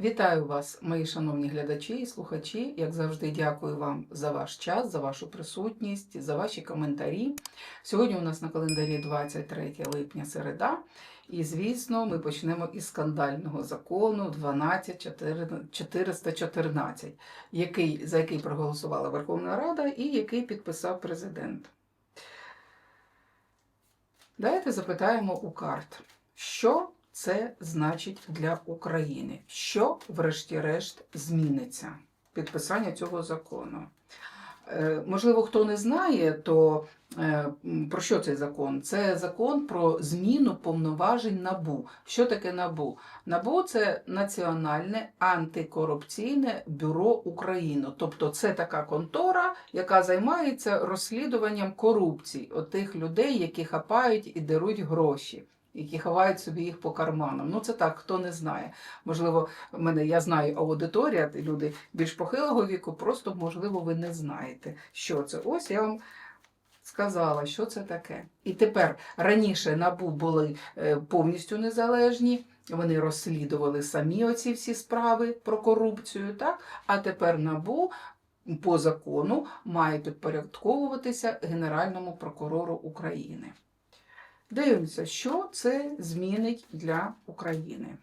Вітаю вас, мої шановні глядачі і слухачі. Як завжди, дякую вам за ваш час, за вашу присутність, за ваші коментарі. Сьогодні у нас на календарі 23 липня середа. І, звісно, ми почнемо із скандального закону 12414, який, за який проголосувала Верховна Рада і який підписав президент. Давайте запитаємо у карт, що це значить для України? Що, врешті-решт, зміниться підписання цього закону? Е, Можливо, хто не знає, то е, про що цей закон? Це закон про зміну повноважень НАБУ. Що таке НАБУ? НАБУ це Національне антикорупційне бюро України. Тобто це така контора, яка займається розслідуванням корупції тих людей, які хапають і деруть гроші. Які ховають собі їх по карманам. Ну це так, хто не знає. Можливо, в мене я знаю аудиторія, люди більш похилого віку, просто можливо, ви не знаєте, що це. Ось я вам сказала, що це таке. І тепер раніше набу були е, повністю незалежні. Вони розслідували самі оці всі справи про корупцію, так? А тепер набу по закону має підпорядковуватися Генеральному прокурору України. Дивимося, що це змінить для України.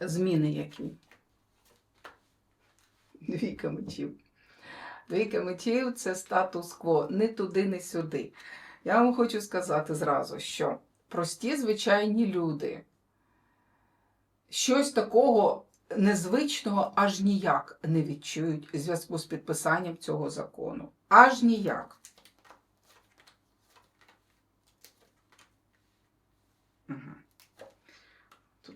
Зміни які? Двійка мечів. Двійка мечів це статус-кво, не туди, не сюди. Я вам хочу сказати зразу, що прості звичайні люди щось такого незвичного аж ніяк не відчують у зв'язку з підписанням цього закону. Аж ніяк.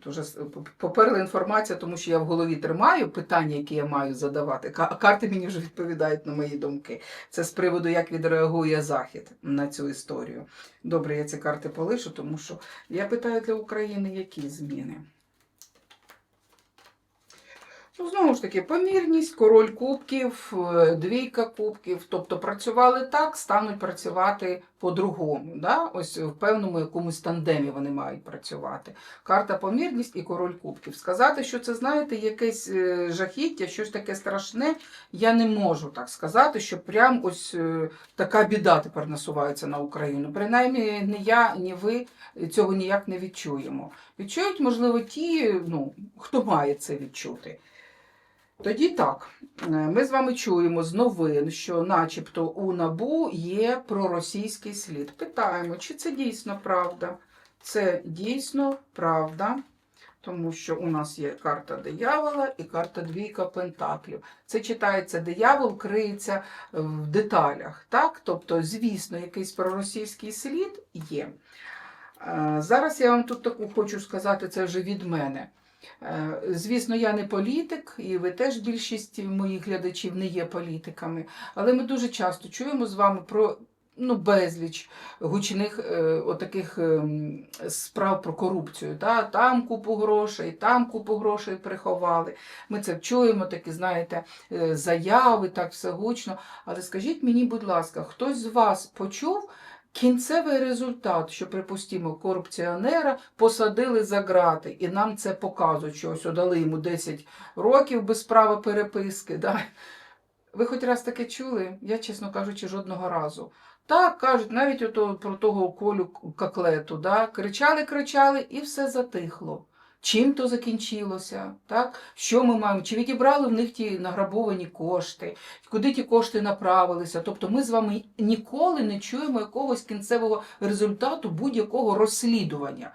Тут поперла інформація, тому що я в голові тримаю питання, які я маю задавати, карти мені вже відповідають на мої думки. Це з приводу, як відреагує Захід на цю історію. Добре, я ці карти полишу, тому що я питаю для України, які зміни. Ну, знову ж таки, помірність, король кубків, е, двійка кубків. Тобто працювали так, стануть працювати по-другому. Да? Ось в певному якомусь тандемі вони мають працювати. Карта помірність і король кубків. Сказати, що це, знаєте, якесь е, жахіття, щось таке страшне, я не можу так сказати, що прям ось е, така біда тепер насувається на Україну. Принаймні, ні я, ні ви цього ніяк не відчуємо. Відчують, можливо, ті, ну, хто має це відчути. Тоді так, е, ми з вами чуємо з новин, що начебто у НАБУ є проросійський слід. Питаємо, чи це дійсно правда? Це дійсно правда, тому що у нас є карта диявола і карта двійка пентаклів. Це читається диявол, криється в деталях. Так? Тобто, звісно, якийсь проросійський слід є. Е, Зараз я вам тут таку хочу сказати, це вже від мене. Е, Звісно, я не політик, і ви теж більшість моїх глядачів не є політиками, але ми дуже часто чуємо з вами про ну, безліч гучних е, отаких ем, справ про корупцію. Та? Там купу грошей, там купу грошей приховали. Ми це чуємо, такі, знаєте, е, заяви, так все гучно. Але скажіть мені, будь ласка, хтось з вас почув? Кінцевий результат, що, припустимо, корупціонера посадили за грати, і нам це показують, що ось дали йому 10 років без права переписки. Да? Ви хоч раз таке чули? Я, чесно кажучи, жодного разу. Так, кажуть, навіть ото про того колю каклету, да? кричали, кричали, і все затихло. Чим то закінчилося? Так? Що ми маємо? Чи відібрали в них ті награбовані кошти? Куди ті кошти направилися? Тобто ми з вами ніколи не чуємо якогось кінцевого результату будь-якого розслідування.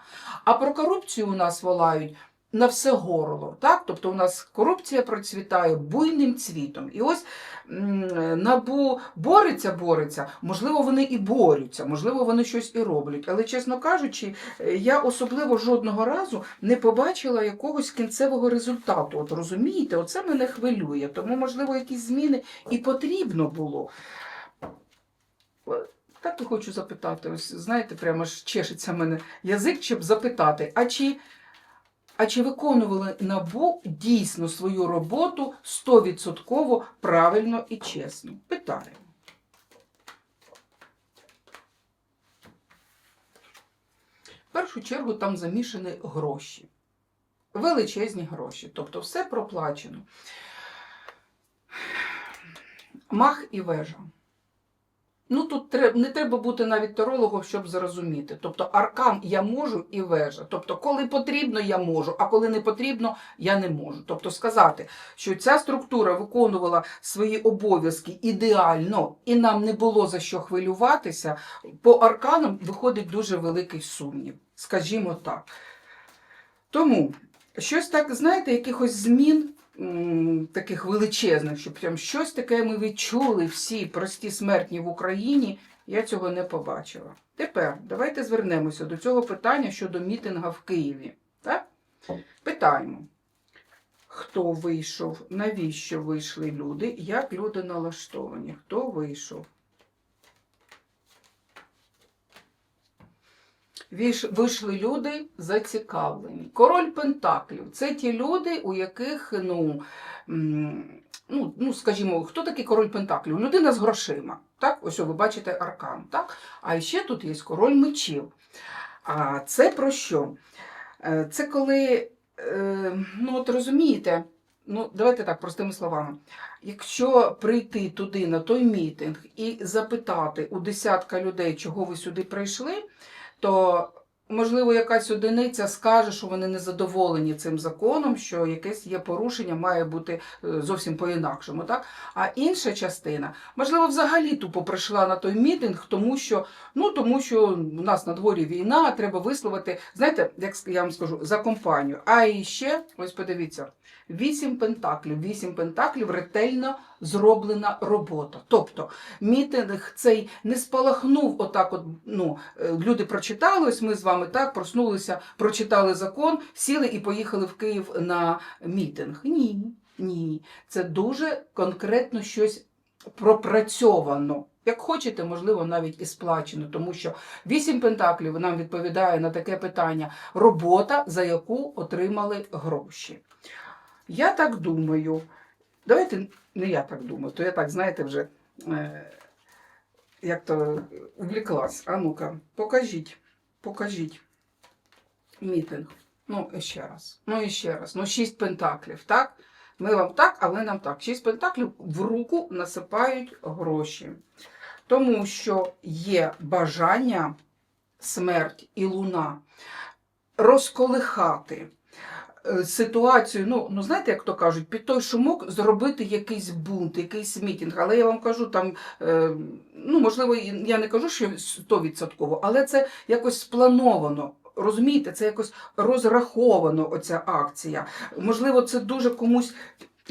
А про корупцію у нас волають на все горло. Так? Тобто у нас корупція процвітає буйним цвітом. І ось набу бореться, бореться, можливо, вони і борються, можливо, вони щось і роблять. Але, чесно кажучи, е, я особливо жодного разу не побачила якогось кінцевого результату. От розумієте, оце мене хвилює. Тому, можливо, якісь зміни і потрібно було. Так і хочу запитати. Ось знаєте, прямо ж чешеться мене язик, щоб запитати, а чи, а чи виконували НАБУ дійсно свою роботу 100% правильно і чесно? Питаю. В першу чергу там замішані гроші. величезні гроші. Тобто все проплачено. Мах і вежа. Ну тут треб- не треба бути навіть тарологом, щоб зрозуміти. Тобто аркан я можу і вежа. Тобто, коли потрібно, я можу, а коли не потрібно, я не можу. Тобто сказати, що ця структура виконувала свої обов'язки ідеально, і нам не було за що хвилюватися, по арканам виходить дуже великий сумнів. Скажімо так. Тому щось так, знаєте, якихось змін таких величезних, щоб прям щось таке ми відчули всі прості смертні в Україні, я цього не побачила. Тепер давайте звернемося до цього питання щодо мітинга в Києві. Так? Питаємо. Хто вийшов, навіщо вийшли люди, як люди налаштовані? Хто вийшов? Вийшли люди зацікавлені. Король Пентаклів це ті люди, у яких, ну, ну, ну скажімо, хто такий король Пентаклів? Людина з грошима. Так? Ось ви бачите аркан. Так? А ще тут є король мечів. А це про що? Е, Це коли, е, ну от розумієте, ну давайте так, простими словами. Якщо прийти туди на той мітинг і запитати у десятка людей, чого ви сюди прийшли, то можливо якась одиниця скаже, що вони не задоволені цим законом, що якесь є порушення, має бути е, зовсім по-інакшому. Так? А інша частина, можливо, взагалі тупо прийшла на той мітинг, тому що, ну, тому що у нас на дворі війна, треба висловити, знаєте, як я вам скажу, за компанію. А і ще, ось подивіться, вісім пентаклів, вісім пентаклів ретельно зроблена робота. Тобто мітинг цей не спалахнув отак, от, ну, е, люди прочитали, ось ми з вами так проснулися, прочитали закон, сіли і поїхали в Київ на мітинг. Ні, ні. Це дуже конкретно щось пропрацьовано. Як хочете, можливо, навіть і сплачено, тому що вісім пентаклів нам відповідає на таке питання робота, за яку отримали гроші. Я так думаю, давайте не я так думаю, то я так, знаєте, вже е, як то увліклась. А ну-ка, покажіть, покажіть мітинг. Ну, ще раз. Ну і ще раз. Ну, шість пентаклів, так? Ми вам так, а ви нам так. Шість пентаклів в руку насипають гроші. Тому що є бажання, смерть і луна розколихати ситуацію. Ну, ну знаєте, як то кажуть, під той шумок зробити якийсь бунт, якийсь мітинг. Але я вам кажу, там, е, ну можливо, я не кажу, що 100%, але це якось сплановано. Розумієте, це якось розраховано оця акція. Можливо, це дуже комусь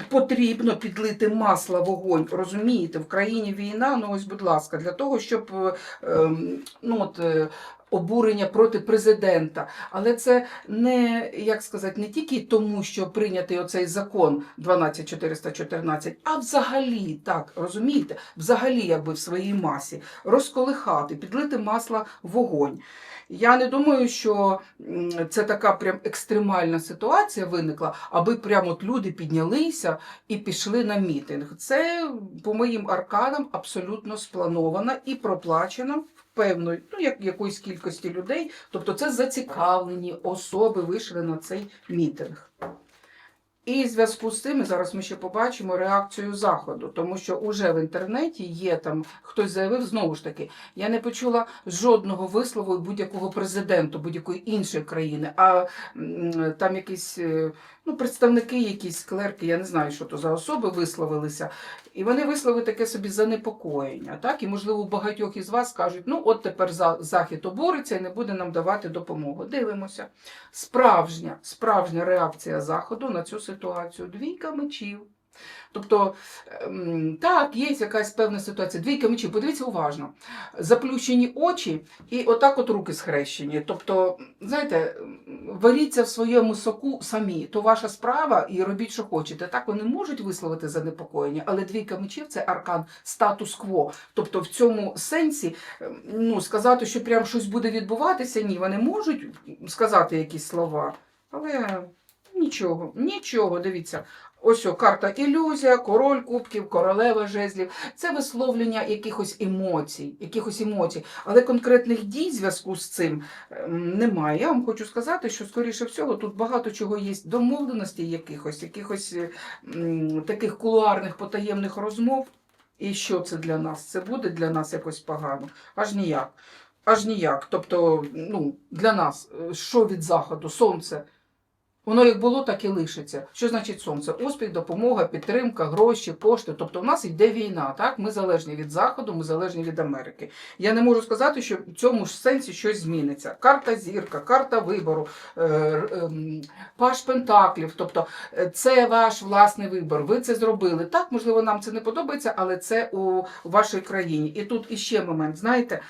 потрібно підлити масло в вогонь. Розумієте, в країні війна, ну ось, будь ласка, для того, щоб е, ем, ну, от, е, обурення проти президента. Але це не, як сказати, не тільки тому, що прийнятий оцей закон 12414, а взагалі, так, розумієте, взагалі, якби в своїй масі, розколихати, підлити масло в вогонь. Я не думаю, що це така прям екстремальна ситуація виникла, аби прямо от люди піднялися і пішли на мітинг. Це, по моїм арканам, абсолютно сплановано і проплачено певної, ну, як якоїсь кількості людей. Тобто це зацікавлені особи вийшли на цей мітинг. І в зв'язку з цим зараз ми ще побачимо реакцію заходу, тому що уже в інтернеті є там хтось заявив знову ж таки. Я не почула жодного вислову будь-якого президенту будь-якої іншої країни, а там якісь е, ну, представники, якісь клерки, я не знаю, що то за особи висловилися. І вони висловили таке собі занепокоєння. Так? І, можливо, багатьох із вас кажуть, ну от тепер Захід обориться і не буде нам давати допомогу. Дивимося. Справжня, справжня реакція Заходу на цю ситуацію. Двійка мечів. Тобто, ем, так, є якась певна ситуація. Двійка мечів, подивіться уважно. Заплющені очі і отак от руки схрещені. Тобто, знаєте, варіться в своєму соку самі, то ваша справа і робіть, що хочете. Так вони можуть висловити занепокоєння, але двійка мечів це аркан статус-кво. Тобто, в цьому сенсі ем, ну, сказати, що прям щось буде відбуватися, ні, вони можуть сказати якісь слова, але нічого, нічого, дивіться. Ось о, карта ілюзія, король кубків, королева жезлів. Це висловлення якихось емоцій, якихось емоцій. Але конкретних дій зв'язку з цим ем, немає. Я вам хочу сказати, що скоріше всього тут багато чого є домовленостей якихось, якихось е, таких кулуарних потаємних розмов. І що це для нас? Це буде для нас якось погано? Аж ніяк. Аж ніяк. Тобто, ну, для нас, е, що від заходу, сонце. Воно як було, так і лишиться. Що значить сонце? Успіх, допомога, підтримка, гроші, кошти. Тобто в нас йде війна. Так? Ми залежні від Заходу, ми залежні від Америки. Я не можу сказати, що в цьому ж сенсі щось зміниться. Карта зірка, карта вибору, е, ем, паш пентаклів. Тобто е, це ваш власний вибор. Ви це зробили. Так, можливо, нам це не подобається, але це у вашій країні. І тут іще момент, знаєте.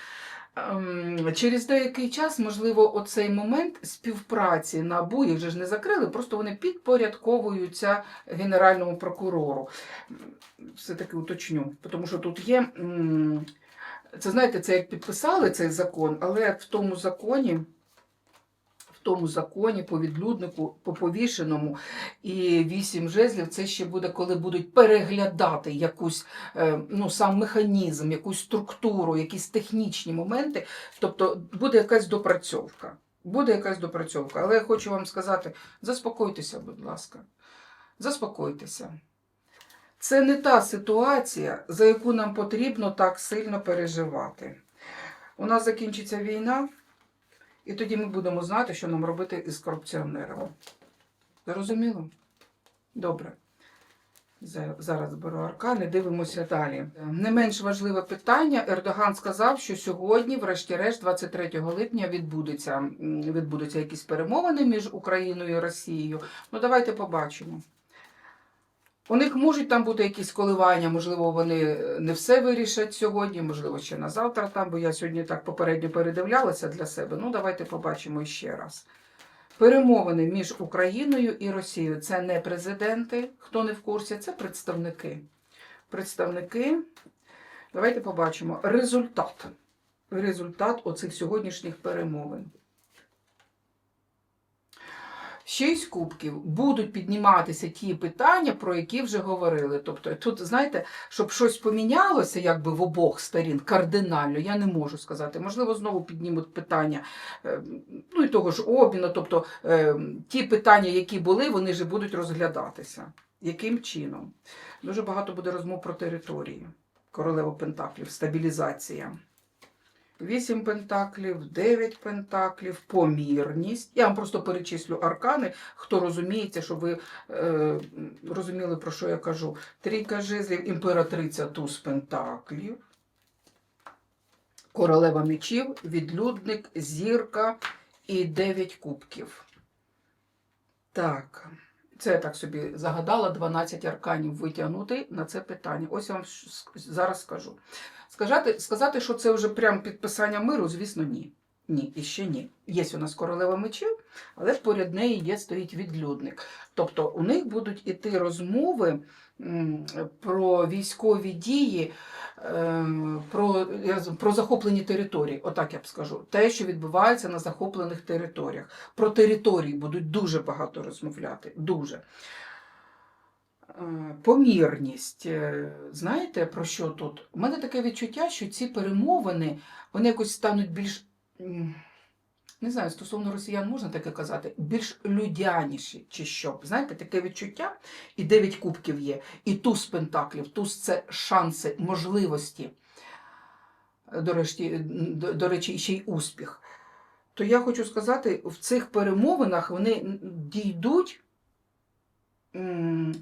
Ем, Через деякий час, можливо, оцей момент співпраці НАБУ, їх же ж не закрили, просто вони підпорядковуються Генеральному прокурору. Все-таки уточню, тому що тут є. Це знаєте, це як підписали цей закон, але в тому законі. Тому законі по відлюднику, по повішеному і вісім жезлів, це ще буде, коли будуть переглядати якусь, е, ну, сам механізм, якусь структуру, якісь технічні моменти. Тобто буде якась допрацьовка. Буде якась допрацьовка. Але я хочу вам сказати: заспокойтеся, будь ласка. Заспокойтеся. Це не та ситуація, за яку нам потрібно так сильно переживати. У нас закінчиться війна, і тоді ми будемо знати, що нам робити із корупціонерами. Зрозуміло? Добре. Зараз беру аркани, дивимося далі. Не менш важливе питання. Ердоган сказав, що сьогодні, врешті-решт, 23 липня, відбудеться, відбудуться якісь перемовини між Україною і Росією. Ну, давайте побачимо. У них можуть там бути якісь коливання, можливо, вони не все вирішать сьогодні, можливо, ще на завтра там, бо я сьогодні так попередньо передивлялася для себе. Ну, давайте побачимо ще раз. Перемовини між Україною і Росією це не президенти, хто не в курсі, це представники. Представники. Давайте побачимо результат. Результат оцих сьогоднішніх перемовин. Шість кубків будуть підніматися ті питання, про які вже говорили. Тобто, тут, знаєте, щоб щось помінялося, якби в обох сторін кардинально, я не можу сказати. Можливо, знову піднімуть питання е, ну і того ж обміну. Тобто е, ті питання, які були, вони вже будуть розглядатися. Яким чином? Дуже багато буде розмов про території. Королева Пентаклів, стабілізація. Вісім пентаклів, дев'ять пентаклів, помірність. Я вам просто перечислю аркани, хто розуміється, щоб ви е, розуміли, про що я кажу. Трійка жезлів, імператриця туз пентаклів, королева мечів, відлюдник, зірка і дев'ять кубків. Так, це я так собі загадала 12 арканів витягнути на це питання. Ось я вам зараз скажу. Сказати, сказати, що це вже прям підписання миру, звісно, ні. Ні, і ще ні. Є у нас королева мечів, але поряд неї є стоїть відлюдник. Тобто у них будуть іти розмови про військові дії, ем, про, про захоплені території, отак я б скажу. Те, що відбувається на захоплених територіях. Про території будуть дуже багато розмовляти. Дуже. Е, Помірність. Е, Знаєте про що тут? У мене таке відчуття, що ці перемовини вони якось стануть більш, не знаю, стосовно росіян можна таке казати, більш людяніші чи що. Знаєте, таке відчуття, і дев'ять кубків є, і туз пентаклів. Туз це шанси, можливості. До речі, до, речі, ще й успіх. То я хочу сказати, в цих перемовинах вони дійдуть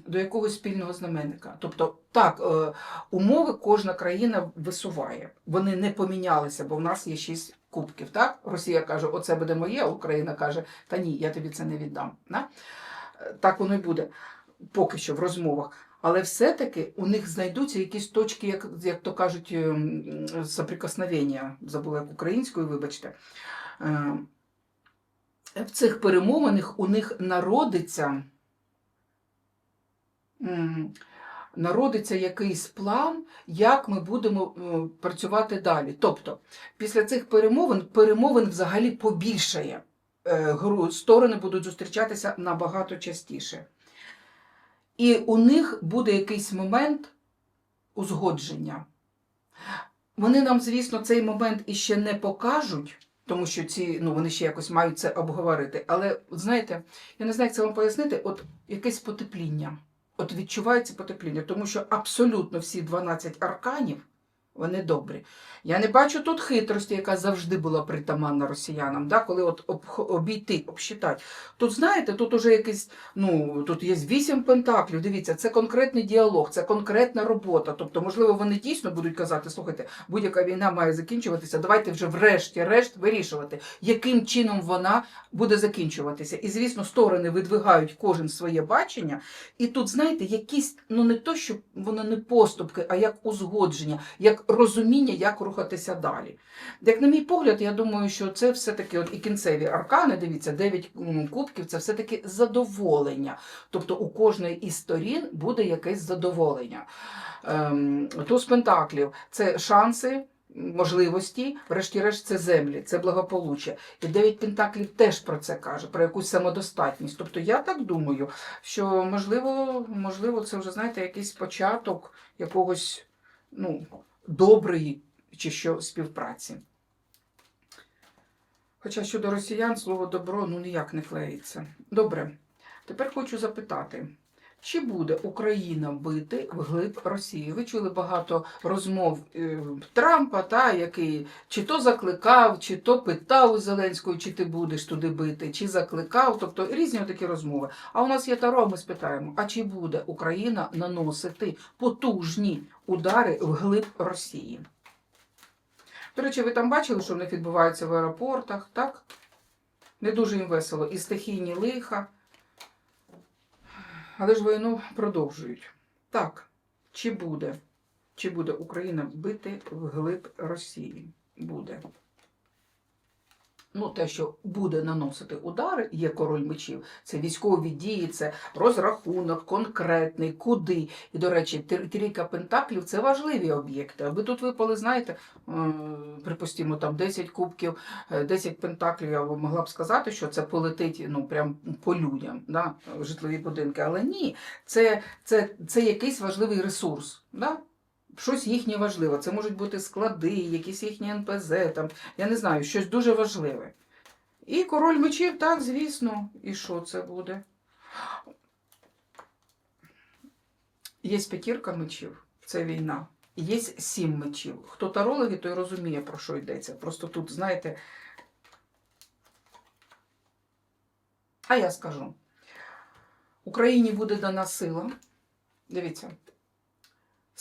до якогось спільного знаменника. Тобто, так, е, умови кожна країна висуває. Вони не помінялися, бо в нас є шість кубків. Так? Росія каже, оце буде моє, Україна каже, та ні, я тобі це не віддам. Да? Е, Так воно й буде поки що в розмовах. Але все-таки у них знайдуться якісь точки, як, як то кажуть, ем, соприкосновення, забула як українською, вибачте. Е, В цих перемовинах у них народиться народиться якийсь план, як ми будемо е, працювати далі. Тобто, після цих перемовин перемовин взагалі побільшає. Е, Сторони будуть зустрічатися набагато частіше. І у них буде якийсь момент узгодження. Вони нам, звісно, цей момент іще не покажуть, тому що ці, ну, вони ще якось мають це обговорити. Але, знаєте, я не знаю, як це вам пояснити, от якесь потепління. От відчувається потепління, тому що абсолютно всі 12 арканів вони добрі. Я не бачу тут хитрості, яка завжди була притаманна росіянам, да? коли от обх- обійти, обсчитати. Тут, знаєте, тут уже якийсь, ну, тут є вісім пентаклів, дивіться, це конкретний діалог, це конкретна робота. Тобто, можливо, вони дійсно будуть казати, слухайте, будь-яка війна має закінчуватися, давайте вже врешті-решт вирішувати, яким чином вона буде закінчуватися. І, звісно, сторони видвигають кожен своє бачення, і тут, знаєте, якісь, ну не то, що воно не поступки, а як узгодження, як розуміння, як рухатися далі. Як на мій погляд, я думаю, що це все-таки от і кінцеві аркани, дивіться, 9 кубків, це все-таки задоволення. Тобто у кожної із сторін буде якесь задоволення. Ем, туз пентаклів це шанси. Можливості, врешті-решт, це землі, це благополуччя. І дев'ять пентаклів теж про це каже, про якусь самодостатність. Тобто я так думаю, що можливо, можливо, це вже знаєте, якийсь початок якогось ну, доброї чи що співпраці. Хоча щодо росіян слово добро ну ніяк не клеїться. Добре, тепер хочу запитати. Чи буде Україна бити вглиб Росії? Ви чули багато розмов е, Трампа, та, який чи то закликав, чи то питав у Зеленського, чи ти будеш туди бити, чи закликав, тобто різні такі розмови. А у нас є Таро, ми спитаємо, а чи буде Україна наносити потужні удари вглиб Росії? До речі, ви там бачили, що в них відбувається в аеропортах, так? Не дуже їм весело. І стихійні лиха. Але ж війну продовжують. Так, чи буде, чи буде Україна бити вглиб Росії? Буде. Ну, те, що буде наносити удари, є король мечів, це військові дії, це розрахунок, конкретний, куди. І, до речі, трійка пентаклів це важливі об'єкти. Аби тут випали, знаєте, е, припустимо, там 10 кубків, е, 10 пентаклів, я могла б сказати, що це полетить ну, прям по людям, да, житлові будинки. Але ні, це, це, це якийсь важливий ресурс. Да? Щось їхнє важливе. Це можуть бути склади, якісь їхні НПЗ, там, я не знаю, щось дуже важливе. І король мечів, так, звісно. І що це буде? Є п'ятірка мечів, це війна. Є сім мечів. Хто тарологи, той розуміє, про що йдеться. Просто тут, знаєте. А я скажу: Україні буде дана сила. Дивіться.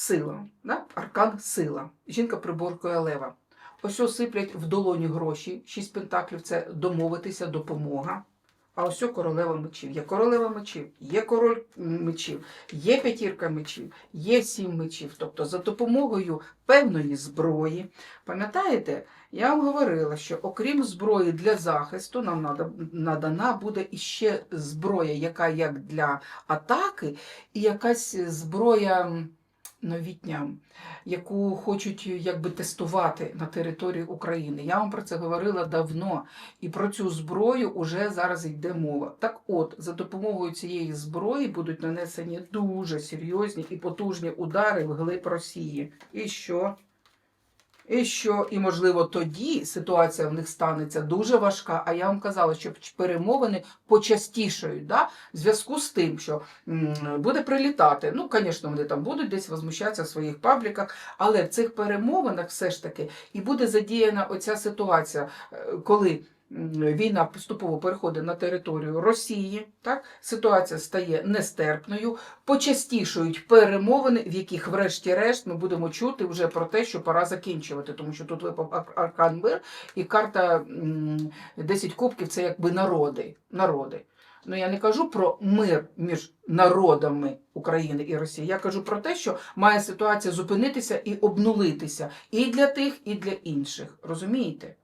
Сила, да? аркан сила. Жінка приборкує лева. Ось осиплять в долоні гроші. Шість пентаклів це домовитися, допомога. А ось королева мечів. Є королева мечів, є король мечів, є п'ятірка мечів, є сім мечів. Тобто за допомогою певної зброї. Пам'ятаєте, я вам говорила, що окрім зброї для захисту, нам надана буде іще зброя, яка як для атаки, і якась зброя м, новітня, яку хочуть якби тестувати на території України. Я вам про це говорила давно. І про цю зброю вже зараз йде мова. Так от, за допомогою цієї зброї будуть нанесені дуже серйозні і потужні удари в глиб Росії. І що? І що, і можливо, тоді ситуація в них станеться дуже важка. А я вам казала, що перемовини почастішають, да? в зв'язку з тим, що м, буде прилітати. Ну, звісно, вони там будуть десь возмущатися в своїх пабліках, але в цих перемовинах все ж таки і буде задіяна оця ситуація, е, коли війна поступово переходить на територію Росії, так? ситуація стає нестерпною, почастішують перемовини, в яких, врешті-решт, ми будемо чути вже про те, що пора закінчувати, тому що тут випав аркан мир і карта м, 10 кубків це якби народи. народи. Ну я не кажу про мир між народами України і Росії. Я кажу про те, що має ситуація зупинитися і обнулитися і для тих, і для інших. Розумієте?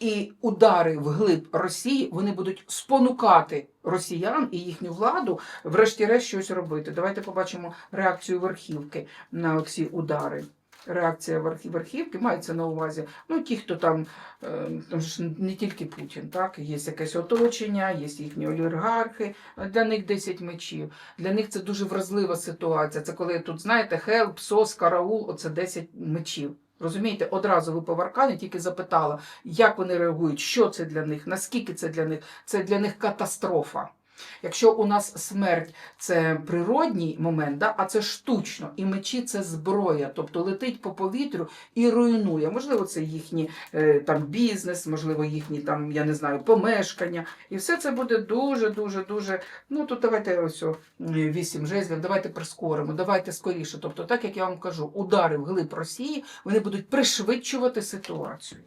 І удари вглиб Росії вони будуть спонукати росіян і їхню владу, врешті-решт щось робити. Давайте побачимо реакцію верхівки на ці удари. реакція верхів- верхівки, мається на увазі. Ну, ті, хто там, е, не тільки Путін, так, є якесь оточення, є їхні олігархи, для них 10 мечів. Для них це дуже вразлива ситуація. Це коли тут, знаєте, хелп, сос, караул, оце 10 мечів. Розумієте, одразу ви по Варкані тільки запитала, як вони реагують, що це для них, наскільки це для них, це для них катастрофа. Якщо у нас смерть це природній момент, да, а це штучно, і мечі це зброя, тобто летить по повітрю і руйнує. Можливо, це їхній е, там бізнес, можливо, їхні там, я не знаю, помешкання. І все це буде дуже, дуже, дуже. Ну тут давайте ось вісім жезлів, давайте прискоримо, давайте скоріше. Тобто, так як я вам кажу, удари в глиб Росії вони будуть пришвидшувати ситуацію.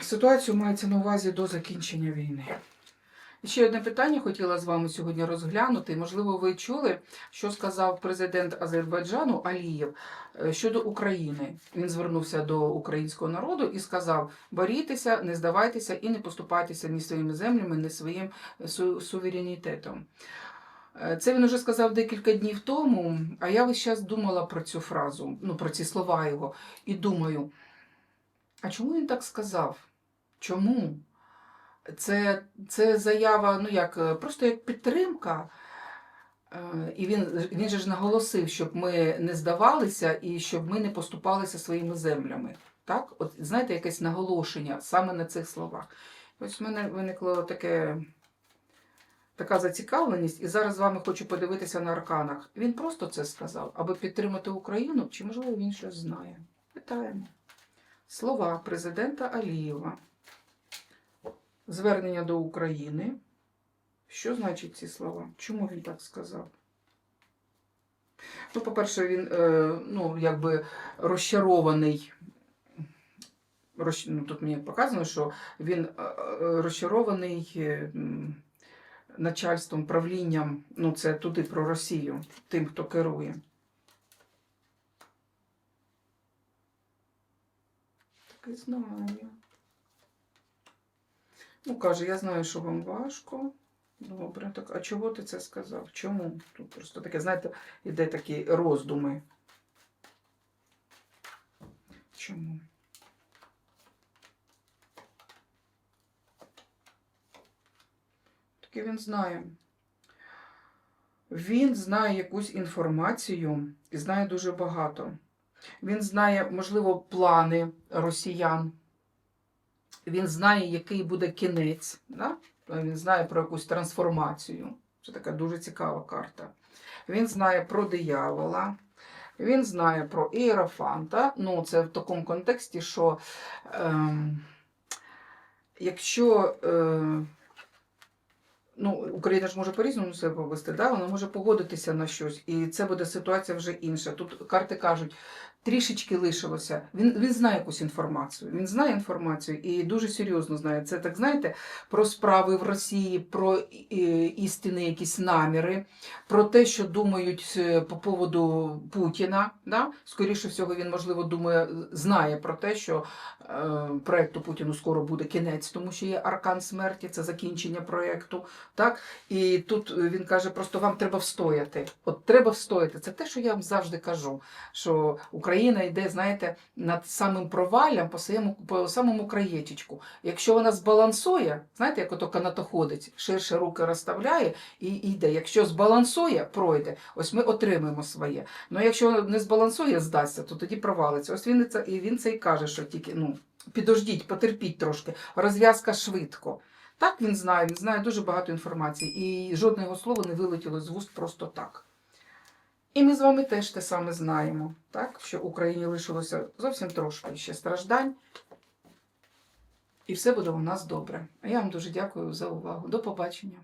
Ситуацію мається на увазі до закінчення війни. Ще одне питання хотіла з вами сьогодні розглянути. Можливо, ви чули, що сказав президент Азербайджану Алієв е, щодо України. Він звернувся до українського народу і сказав: борітеся, не здавайтеся і не поступайтеся ні своїми землями, ні своїм су- суверенітетом. Е, Це він уже сказав декілька днів тому, а я весь час думала про цю фразу, ну про ці слова його, і думаю, а чому він так сказав? Чому? Це, це заява, ну як, е, просто як підтримка. Е, І він, він же ж наголосив, щоб ми не здавалися і щоб ми не поступалися своїми землями. Так? От знаєте, якесь наголошення саме на цих словах. Ось в мене виникло таке, така зацікавленість, і зараз з вами хочу подивитися на арканах. Він просто це сказав, аби підтримати Україну, чи можливо він щось знає? Питаємо. Слова президента Алієва. Звернення до України. Що значить ці слова? Чому він так сказав? Ну, по-перше, він е, ну, якби розчарований. Ну, тут мені показано, що він е, е, розчарований начальством, правлінням, ну це туди про Росію, тим, хто керує. Так і знаю. Ну, каже, я знаю, що вам важко. Добре, так а чого ти це сказав? Чому? Тут просто таке, знаєте, іде такі роздуми. Чому? Таке він знає. Він знає якусь інформацію і знає дуже багато. Він знає, можливо, плани росіян. Він знає, який буде кінець. Да? Він знає про якусь трансформацію. Це така дуже цікава карта. Він знає про диявола. Він знає про іерофанта. Ну, це в такому контексті, що ем, якщо е, ну, Україна ж може по-різному себе повести, да? вона може погодитися на щось, і це буде ситуація вже інша. Тут карти кажуть, трішечки лишилося. Він, він знає якусь інформацію. Він знає інформацію і дуже серйозно знає. Це так знаєте, про справи в Росії, про е, істини, якісь наміри, про те, що думають е, по поводу Путіна. Да? Скоріше всього, він, можливо, думає, знає про те, що е, проекту Путіну скоро буде кінець, тому що є аркан смерті, це закінчення проекту. Так? І тут він каже, просто вам треба встояти. От треба встояти. Це те, що я вам завжди кажу. Що Україна йде, знаєте, над самим проваллям по самому, по самому краєчечку. Якщо вона збалансує, знаєте, як ото канатоходець, ширше руки розставляє і йде. Якщо збалансує, пройде. Ось ми отримаємо своє. Ну якщо не збалансує, здасться, то тоді провалиться. Ось він це і він це і каже, що тільки ну підождіть, потерпіть трошки. Розв'язка швидко. Так він знає, він знає дуже багато інформації, і жодне його слово не вилетіло з вуст просто так. І ми з вами теж те саме знаємо, так? що Україні лишилося зовсім трошки ще страждань. І все буде у нас добре. А я вам дуже дякую за увагу. До побачення.